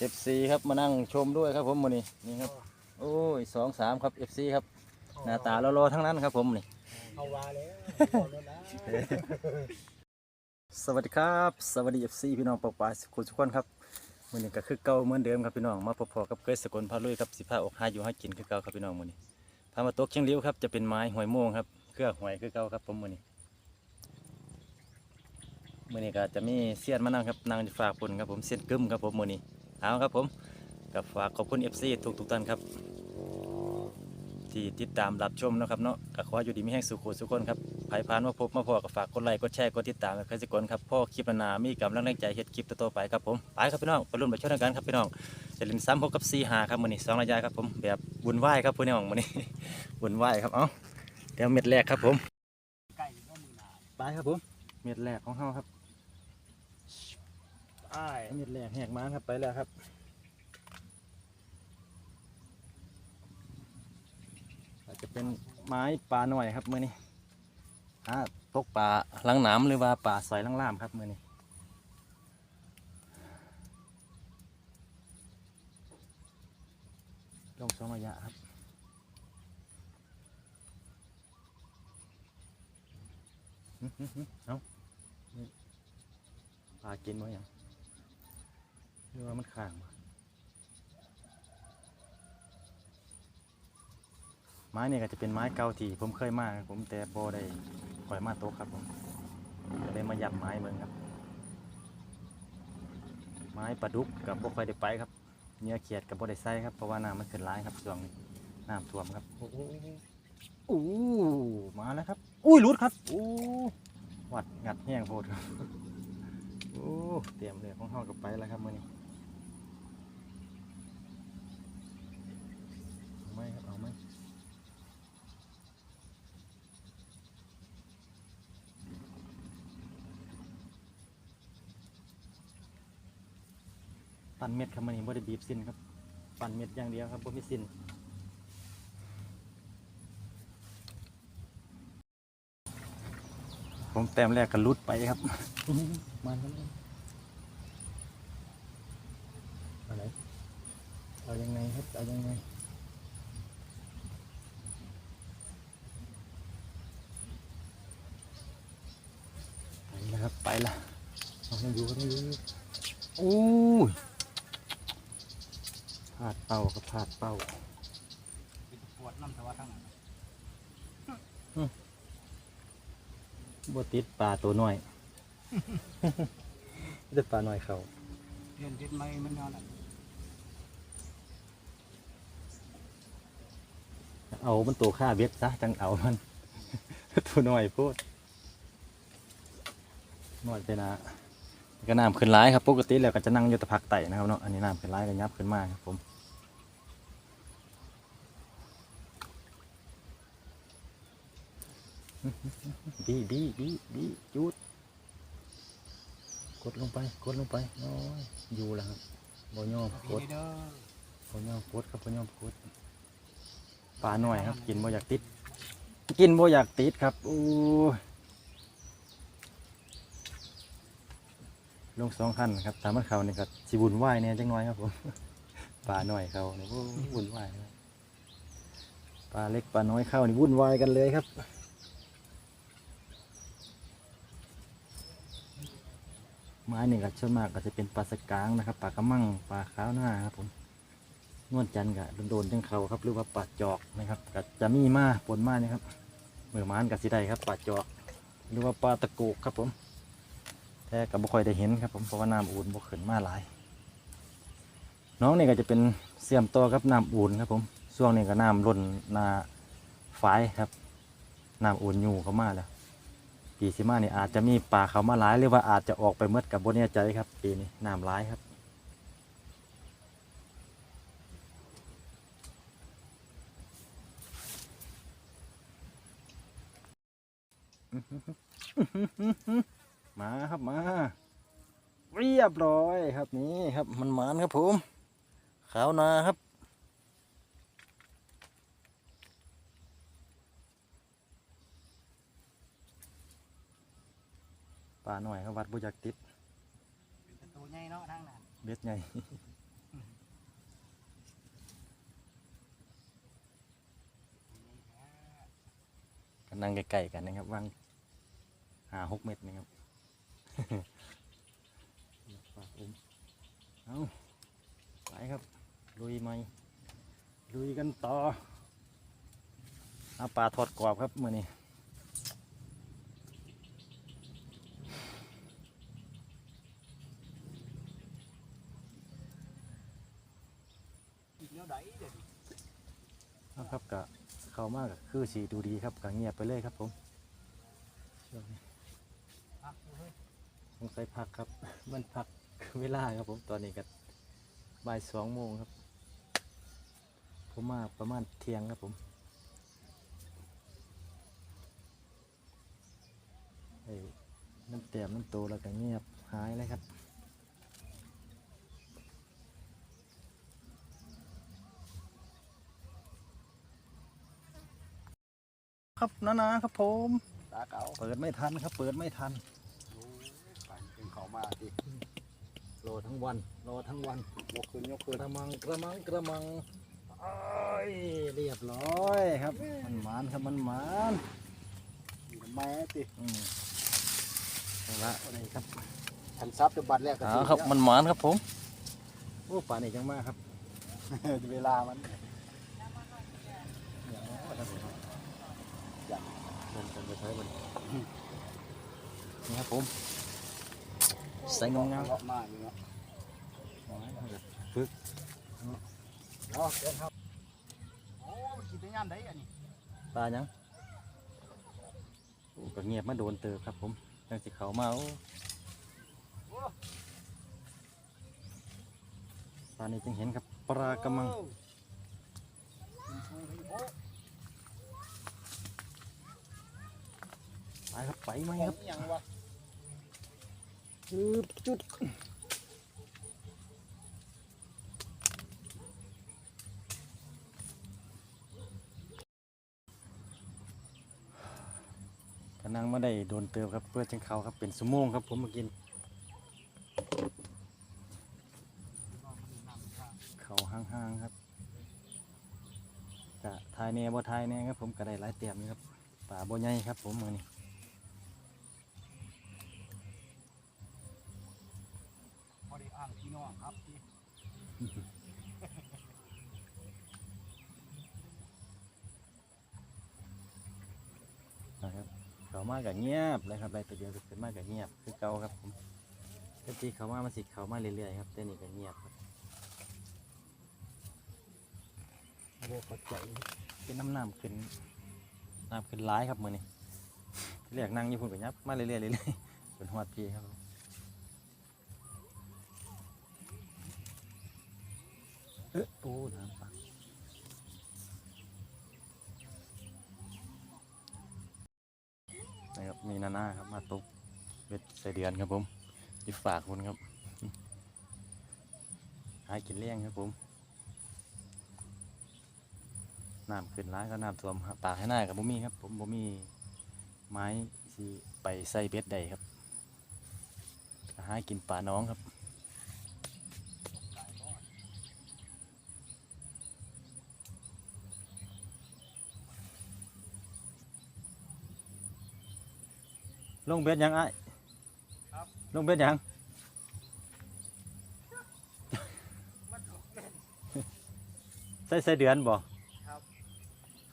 เอฟซีครับมานั่งชมด้วยครับผมมือนี้นี่ครับโอ้ยสองสามครับเอฟซีครับหน้าตาโลๆทั้งนั้นครับผมนี่เอาวาแล้วเอาแล้วนะสวัสดีครับ สวัสดีเอฟซีพี่น้องปกปลายสุขุมสุขคนครับมือนี้ก็คือเก่าเหมือนเดิมครับพี่น้องมาพอๆกับเกยสกุลพาลุยครับสิพาอกหาอยู่ห้ากินคือเก่าครับพี่น้องมือนี้พามาตกเชียงริ้วครับจะเป็นไม้หอยโม่งครับเครือหอยคือเก่าครับผมมือนี้มือนี้ก็จะมีเสียนมานั่งครับนั่งฝากปุ่นครับผมเสียนกึมครับผมมือนี้ เอาครับผมกับฝากขอบคุณเอฟซีทุกๆท่านครับ ที่ติดตามรับชมเนาะครับเนาะก็ขออยู่ดีมีแห่งสุขสุขคนครับใครผ่านมาพบมาพอก็ฝากกดไลค์กดแชร์กดติดตามกับใครสักคนครับพ่อคลิปหนาๆมีกำลังแรงใจเฮ็ดคลิปต่อๆไปครับผมไปครับพี่น้องไปรุ่นไปช่วยกันครับพี่น้องจะเล่นซ้ำพบกับซีหาครับมื้อนี้สองระยะครับผมแบบบุญไหว้ครับพี่น้องมื้อนี้บุญไหว้ครับเอ้าเดี๋ยวเม็ดแรกครับผมไก่ก็มือหนาไปครับผมเม็ดแรกของเฮาครับ อ้ายเม็ดแรกแหกมาครับไปแล้วครับอาจจะเป็นไม้ปลาหน่อยครับมือนี้หาตกป่าลังหน้ำหรือว่าป่าสอยลังล่ามครับมือนี้ลงสองระยะครับเอาปลากินมั้ยัง หรือว่ามันข้างไม้เนี่ยก็จะเป็นไม้เก่าที่ผมเคยมาผมแต่โบได้ปล่อยมาโต๊ะครับผมจะได้มายับไม้เมืองครับ ไม้ปลาดุกกับพวกคอยได้ไปครับเนื้อเขียดกับพวกได้ใส่ครับเพราะว่าน้ำมันขึ้นร้ายครับช่วงนี้น้ำท่วมครับโอ้โหมาแล้วครับ อุ้ยหลุดครับโอู้วัดงัดแห้งโพดครับโอ้เตรียมเลยของเฮากับไปแล้วครับมื่อนี้เอาไหมครับเอาไหม ปั่ นเม็ดครับมันนี่บ่ได้บีบสิ้นครับปั่นเม็ดอย่างเดียวครับบ่มีสิ้นผมแต้มแรกก็ลุดไปครับมาแล้วอะไรเอายังไงครับเอายังไงไปแล้วครับไปละเอาไม่อยู่ก็ไม่อยู่โอ้ย พลาดเป้าก็พลาดเป้าเป็นปวดน้ำแต่ว่าทั้งนั้นบ่ติดปลาตัวน้อยติดปลาน้อยเขาเล่นทิศไม่มันนอนอะเอามันตัวค่าเบ็ดซะจังเอามัน ตัวน้อยโพูดน้อยไปนะ ก็น้ำขึ้นร้ายครับปกติแล้วก็จะนั่งอยู่ตะพักไต่นะครับเนาะอันนี้น้ำขึ้นร้ายก็ยับขึ้นมากครับผมบีบีบีบีจุดกดลงไปกดลงไปโอ้ยอยู่แล้วครับบ่ยอมกดเด้อบ่ยอมกดครับบ่ยอมกดปลาหน่อยครับ กินบ่อยากติด กินบ่อยากติดครับอู้ ลงสองขั้นครับตามมันเขานี่ก็สิบุญไหวายเนี่ยจังน้อยครับผมปลาหน่อยเขาเนี่ยโอ้ยวุ่นวายปลาเล็กปลาน้อยเข้านี่วุ่นวายกันเลยครับไม้นี่ก็ส่วนมากก็จะเป็นปลาสกางนะครับปลากระมังปลาขาวหน้าครับผมนวลจันก็โดนๆจังเขาครับ หรือว่าปลาจอกนะครับก็จะมีมาปนมานี่ครับเมื่อมานกับสิได้ครับปลาจอก หรือว่าปลาตะโกกครับผม แต่ก็บ่ค่อยได้เห็นครับผมเพราะว่าน้ำอุ่นบ่ขึ้นมาหลาย น้องนี่ก็จะเป็นเสียมตัวครับน้ำอุ่นครับผมช่วงนี้ก็น้ำล้นนาฝายครับน้ำอุ่นอยู่เข้ามาแล้วปีสิมานี่อาจจะมีป่าเขามาหลายหรือว่าอาจจะออกไปเมื่อกับบนแน่ใจครับ ปีนี้น้ำร้ายครับ มาครับมา เรียบร้อยครับนี่ครับมันหมานครับผม ขาวนาครับปลาหน่อยครับวัดบุญจักติดตัวใหญ่เนาะนั่งนั่นเบ็ดใหญ่นั่งไกลๆกันนะครับวางหาหกเม็ดนะครับ ฝากอุ้มเอาไปครับลุยไหมลุยกันต่อเอาปลาทอดกรอบครับมื่อนี้อีกแนวใดเด็ดเอาครับกะเข้ามากกคือสีดูดีครับกะเงียบไปเลยครับผมช่วงนี้ พักอยู่เฮ้ย ส งสัยพักครับ มันพักเวลาครับผมตอนนี้ก็บ่ายสองโมงครับ ผมมาประมาณเที่ยงครับผมไอ้น้ำเต็มน้ำโตแล้วก็เงียบหายเลยครับครับนานาครับผม ตาเก่าเปิดไม่ทันครับ เปิดไม่ทัน โอ้ยไปเป็นเขา มาดิรอทั้งวันรอทั้งวันยกขึ้นยกกขึ้นระมังกระมังกระมังโอ้ยเรียบร้อยครับ มันหมานครับมันหมานอยู่กับแม่ติอืมเอาละอะไรครับฉันซับจะบัตรแรกก็เอาครับมันหมานครับผมโอ้ป่านนี้จังมากครับเวลามันเดินกันไปใช้บนนี่ครับผมใส่งงงามเลาะมาอยู่เนาะฝึกเนาะเดินครับโอ้มั นกินได้ยามใดอันนี้ปลายังโอ้ก็เงียบมาโดนเติบครับผมจังสิเขามาโอ้โอ้ปลานี้จึงเห็นครับปลากระมังโอ้เป็นชูให้โอ้ไปครับไปไหมขคอรับงหยังวะ จุดจุดกำลังมาได้โดนเติมครับ เพื่อจังเขาครับเป็นสมงครับ ผมมากิน เขาห้างๆครับกะทายแน่บ่ทายแน่ครับ ผมก็ได้หลายเตียมครับป่าบ่ใหญ่ครับ ผมมือนี้ พอได้ อ้างพี่น้องครับที่นะครับเขามากับเงียบเลยครับไรตัวเดียวก็เป็นมากับเงียบ คือเก่าครับผมปกติเขามามันสิเขามาเรื่อยๆครับแต่นี่ก็เงียบครับโบเข้าใจเป็นน้ำน้ำขึ้นน้ำขึ้นร้ายครับมือนี้เรียกนั่งอยู่พุ่นกับยับมาเรื่อยๆเรื่อยๆเป็นหอดพีครับผม เอ๊ะโอ้น้ำปังนะครับมีนาน่าครับมาตกเบ็ดใส่เดือนครับผมที่ฝากคุณครับหากินเลี้ยงครับผมน้ำขึ้นร้ายก็น้ำท่วมครับปากให้หน้ากับบ่มีครับ ผมบ่มีไม้ที่ไปใส่เบ็ดใดครับหากินป่าน้องครับ ลงเบ็ดยังไอ้ครับลงเบ็ดยังใส่ใส่เดือนบ่ครับ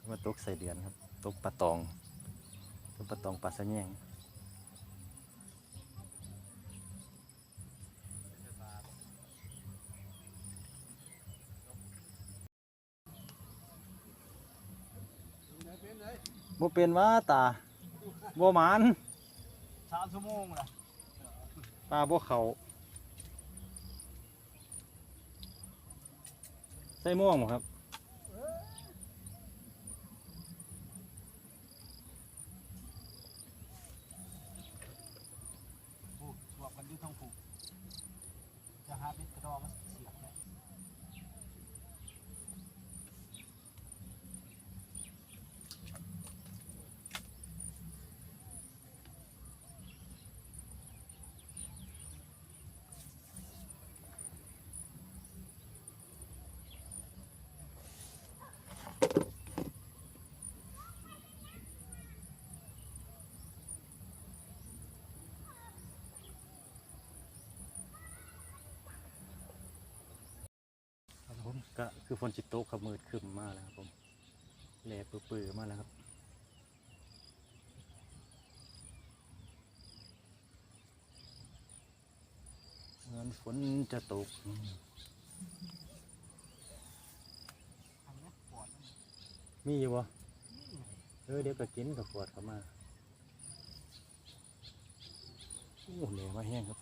มาตกใส่เดือนครับ ตกปลาตองตกปลาตองปลาสะแยงบ่เป็นว่าตาบ่หมาน สามชั่วโมงละปลาพวกเขาใส่ม่วงบ่ครับ ผูกบวกกันด้วยท้องผูกจะหาเป็นกระดองมันเสียบเลย น ก็คือฝนจิตตกครับมืดขึ้นมากแล้วครับผมแหลปื้อๆมากแล้วครับเหมือนฝนจะตกมีอยู่วะนี่เออเดี๋ยวก็กินกับปวดเข้ามาโอ้แหลมาแห้งครับ